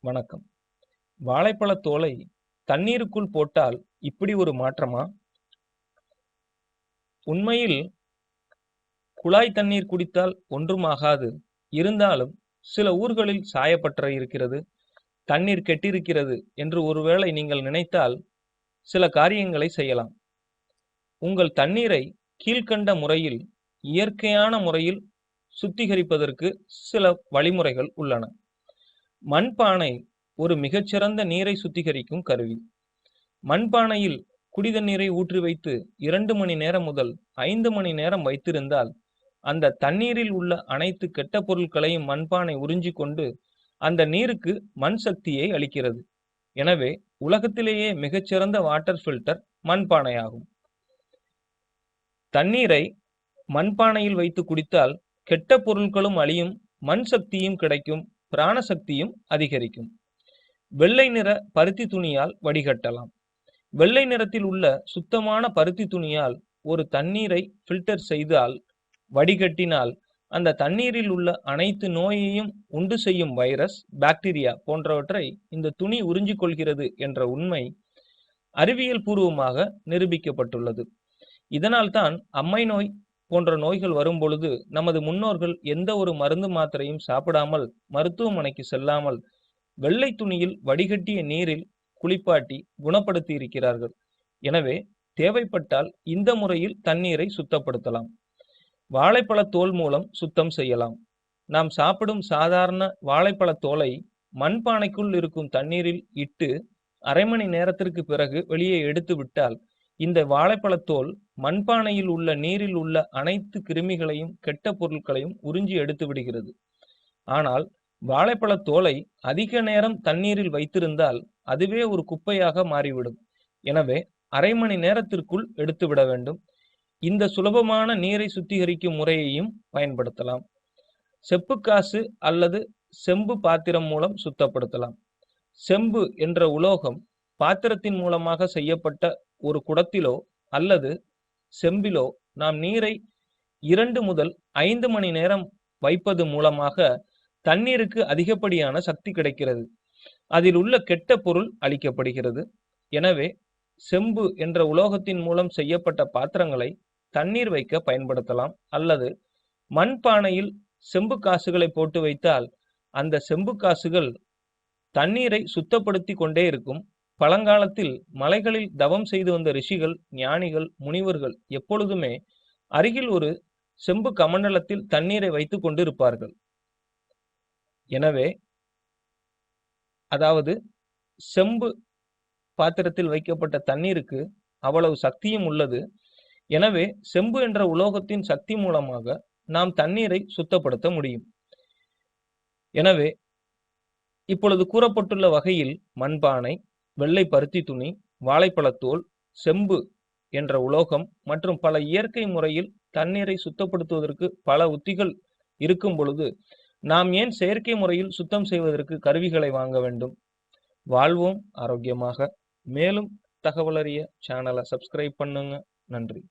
வணக்கம். வாழைப்பழ தோலை தண்ணீருக்குள் போட்டால் இப்படி ஒரு மாற்றமா? உண்மையில் குழாய் தண்ணீர் குடித்தால் ஒன்றுமாகாது. இருந்தாலும் சில ஊர்களில் சாயப்பற்ற இருக்கிறது தண்ணீர் கெட்டிருக்கிறது என்று ஒருவேளை நீங்கள் நினைத்தால் சில காரியங்களை செய்யலாம். உங்கள் தண்ணீரை கீழ்க்கண்ட முறையில் இயற்கையான முறையில் சுத்திகரிப்பதற்கு சில வழிமுறைகள் உள்ளன. மண்பானை ஒரு மிகச்சிறந்த நீரை சுத்திகரிக்கும் கருவி. மண்பானையில் குடித நீரை ஊற்றி வைத்து இரண்டு மணி நேரம் முதல் ஐந்து மணி நேரம் வைத்திருந்தால் அந்த தண்ணீரில் உள்ள அனைத்து கெட்ட பொருட்களையும் மண்பானை உறிஞ்சி கொண்டு அந்த நீருக்கு மண் சக்தியை அளிக்கிறது. எனவே உலகத்திலேயே மிகச்சிறந்த வாட்டர் ஃபில்டர் மண்பானையாகும். தண்ணீரை மண்பானையில் வைத்து குடித்தால் கெட்ட பொருட்களும் அழியும் மண் சக்தியும் கிடைக்கும் பிராணசக்தியும் அதிகரிக்கும். வெள்ளை நிற பருத்தி துணியால் வடிகட்டலாம். வெள்ளை நிறத்தில் உள்ள சுத்தமான பருத்தி துணியால் ஒரு தண்ணீரை ஃபில்டர் செய்தால் வடிகட்டினால் அந்த தண்ணீரில் உள்ள அனைத்து நோயையும் உண்டு செய்யும் வைரஸ் பாக்டீரியா போன்றவற்றை இந்த துணி உறிஞ்சிக் கொள்கிறது என்ற உண்மை அறிவியல் பூர்வமாக நிரூபிக்கப்பட்டுள்ளது. இதனால்தான் அம்மை நோய் போன்ற நோய்கள் வரும் பொழுது நமது முன்னோர்கள் எந்த ஒரு மருந்து மாத்திரையும் சாப்பிடாமல் மருத்துவமனைக்கு செல்லாமல் வெள்ளை துணியில் வடிகட்டிய நீரில் குளிப்பாட்டி குணப்படுத்தி இருக்கிறார்கள். எனவே தேவைப்பட்டால் இந்த முறையில் தண்ணீரை சுத்தப்படுத்தலாம். வாழைப்பழ தோல் மூலம் சுத்தம் செய்யலாம். நாம் சாப்பிடும் சாதாரண வாழைப்பழ தோலை மண்பானைக்குள் இருக்கும் தண்ணீரில் இட்டு அரை மணி நேரத்திற்கு பிறகு வெளியே எடுத்து விட்டால் இந்த வாழைப்பழத்தோல் மண்பானையில் உள்ள நீரில் உள்ள அனைத்து கிருமிகளையும் கெட்ட பொருட்களையும் உறிஞ்சி எடுத்து விடுகிறது. ஆனால் வாழைப்பழ தோலை அதிக நேரம் தண்ணீரில் வைத்திருந்தால் அதுவே ஒரு குப்பையாக மாறிவிடும். எனவே அரை மணி நேரத்திற்குள் எடுத்து விட வேண்டும். இந்த சுலபமான நீரை சுத்திகரிக்கும் முறையையும் பயன்படுத்தலாம். செப்பு காசு அல்லது செம்பு பாத்திரம் மூலம் சுத்தப்படுத்தலாம். செம்பு என்ற உலோகம் பாத்திரத்தின் மூலமாக செய்யப்பட்ட ஒரு குடத்திலோ அல்லது செம்பிலோ நாம் நீரை இரண்டு முதல் ஐந்து மணி நேரம் வைப்பது மூலமாக தண்ணீருக்கு அதிகப்படியான சக்தி கிடைக்கிறது. அதில் உள்ள கெட்ட பொருள் அளிக்கப்படுகிறது எனவே செம்பு என்ற உலோகத்தின் மூலம் செய்யப்பட்ட பாத்திரங்களை தண்ணீர் வைக்க பயன்படுத்தலாம். அல்லது மண்பானையில் செம்பு காசுகளை போட்டு வைத்தால் அந்த செம்பு காசுகள் தண்ணீரை சுத்தப்படுத்தி கொண்டே இருக்கும். பழங்காலத்தில் மலைகளில் தவம் செய்து வந்த ரிஷிகள் ஞானிகள் முனிவர்கள் எப்பொழுதுமே அருகில் ஒரு செம்பு கமண்டலத்தில் தண்ணீரை வைத்துக் கொண்டு இருப்பார்கள் எனவே அதாவது செம்பு பாத்திரத்தில் வைக்கப்பட்ட தண்ணீருக்கு அவ்வளவு சக்தியும் உள்ளது. எனவே செம்பு என்ற உலோகத்தின் சக்தி மூலமாக நாம் தண்ணீரை சுத்தப்படுத்த முடியும். எனவே இப்பொழுது கூறப்பட்டுள்ள வகையில் மண்பானை வெள்ளை பருத்தி துணி வாழைப்பழத்தோல் செம்பு என்ற உலோகம் மற்றும் பல இயற்கை முறையில் தண்ணீரை சுத்தப்படுத்துவதற்கு பல உத்திகள் இருக்கும் பொழுது நாம் ஏன் செயற்கை முறையில் சுத்தம் செய்வதற்கு கருவிகளை வாங்க வேண்டும்? வாழ்வோம் ஆரோக்கியமாக. மேலும் தகவலறிய சேனலை சப்ஸ்கிரைப் பண்ணுங்க. நன்றி.